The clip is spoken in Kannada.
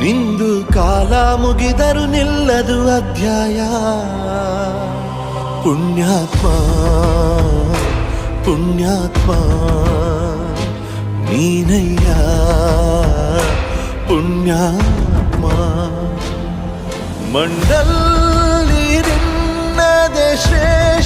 ನಿಂದು ಕಾಲ ಮುಗಿದರು ನಿಲ್ಲದು ಅಧ್ಯಾಯ ಪುಣ್ಯಾತ್ಮ ಪುಣ್ಯಾತ್ಮ ನೀನಯ್ಯ ಪುಣ್ಯಾತ್ಮ ಮಂಡಲ್